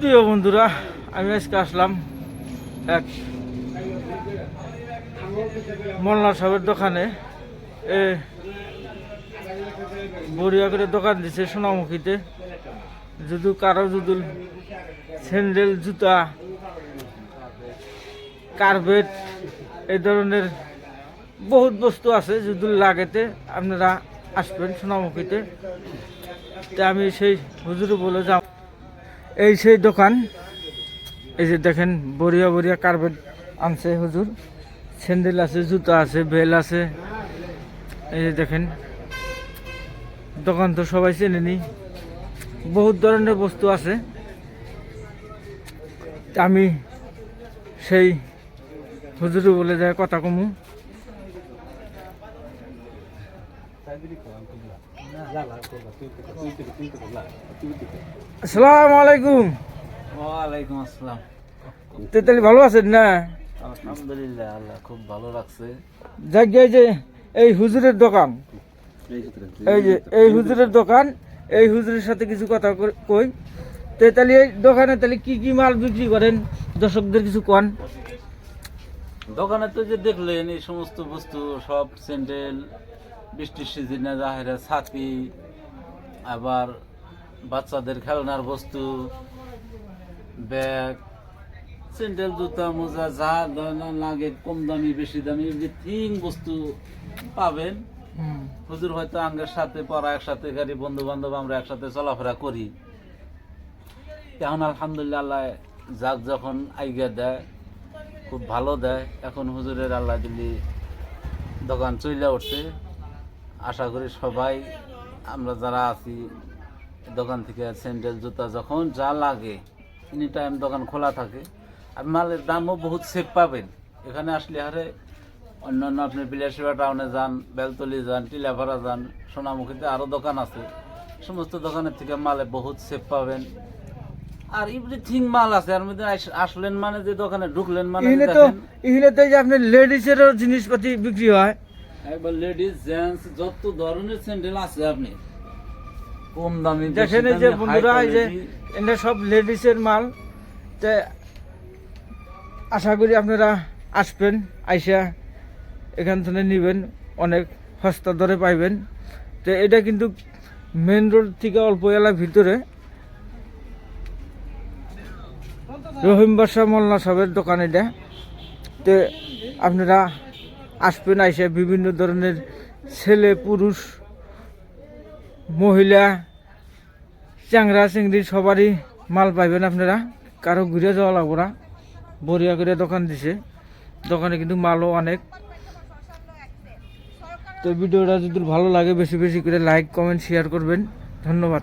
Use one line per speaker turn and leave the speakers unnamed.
প্রিয় বন্ধুরা, আমি আজকে আসলাম এক মোল্লা সাহেবের দোকানে। এ বড়িয়া করে দোকান দিছে সোনামুখীতে। যদি কারও যদি স্যান্ডেল, জুতা, কার্পেট এই ধরনের বহুত বস্তু আছে যদি লাগেতে আপনারা আসবেন সোনামুখীতে। তা আমি সেই হুজুর বলে যাব। এই সেই দোকান। এই যে দেখেন, বড়িয়া বড়িয়া কার্পেট আনছে হুজুর। স্যান্ডেল আছে, জুতা আছে বেল আছে। এই যে দেখেন, দোকান তো সবাই চেনে নি বহুত ধরনের বস্তু আছে। আমি সেই হুজুরে বলে যায়, কথা কমু। আসসালামু আলাইকুম
ওয়ালাইকুম আসসালাম।
তেতালি ভালো আছেন না?
আলহামদুলিল্লাহ আল্লাহ খুব ভালো রাখছে।
যাক এই যে এই হুজুরের দোকান। এই যে এই হুজুরের দোকান এই হুজুরের সাথে কিছু কথা কই তো তাহলে এই দোকানে তাহলে কি কি মাল বিক্রি করেন? দর্শকদের কিছু কন।
দোকানে তো যে দেখলেন এই সমস্ত বস্তু সব স্যান্ডেল বৃষ্টির সিজনে জাহেরা ছাতি আবার বাচ্চাদের খেলনার বস্তু ব্যাগ স্যান্ডেল জুতা মোজা যা লাগে কম দামি বেশি দামি এভরিথিং বস্তু পাবেন। হুজুর হয়তো আঙ্গের সাথে পড়া একসাথে গাড়ি বন্ধু বান্ধব আমরা একসাথে চলাফেরা করি। এখন আলহামদুলিল্লাহ আল্লাহ যাক যখন আইগা দেয় খুব ভালো দেয়। এখন হুজুরের আল্লাহ দিল্লি দোকান চইলা উঠছে, আশা করি সবাই, আমরা যারা আছি, দোকান থেকে স্যান্ডেল, জুতা, যখন যা লাগে এনি টাইম দোকান খোলা থাকে, আর মালের দামও বহুত সেফ পাবেন। এখানে আসলে হারে অন্যান্য আপনি বিলাসিবা টাউনে যান, বেলতলি যান টিলাভাড়া যান, সোনামুখীতে আরও দোকান আছে। সমস্ত দোকানের থেকে মালে বহুত সেফ পাবেন। আর এভরিথিং মাল আছে আর মধ্যে আসলেন মানে যে দোকানে ঢুকলেন মানে
এখানে তো এখানে তো আপনার লেডিসেরও জিনিসপাতি বিক্রি হয়।
একবার লেডিস জেন্টস যত ধরনের স্যান্ডেল আছে আপনি। কম দামি
দেখেন যে বন্ধুরা এই যে এটা সব লেডিসের মাল। তে আশা করি আপনারা আসবেন আইসা এখান থেকে নেবেন অনেক সস্তা দরে পাইবেন। তো এটা কিন্তু মেন রোড থেকে অল্প এলাকার ভিতরে। রহিম বাসা মোল্লা সাহেবের দোকান এটা। তো আপনারা আসবেন, আইসা বিভিন্ন ধরনের ছেলে, পুরুষ, মহিলা, চ্যাংরা, চিংড়ি, সবারই মাল পাইবেন আপনারা। কারও ঘুরে যাওয়া লাগবো না। বড়িয়া করে দোকান দিছে। দোকানে কিন্তু মালও অনেক। তো ভিডিওটা যদি ভালো লাগে, বেশি বেশি করে লাইক কমেন্ট শেয়ার করবেন। ধন্যবাদ।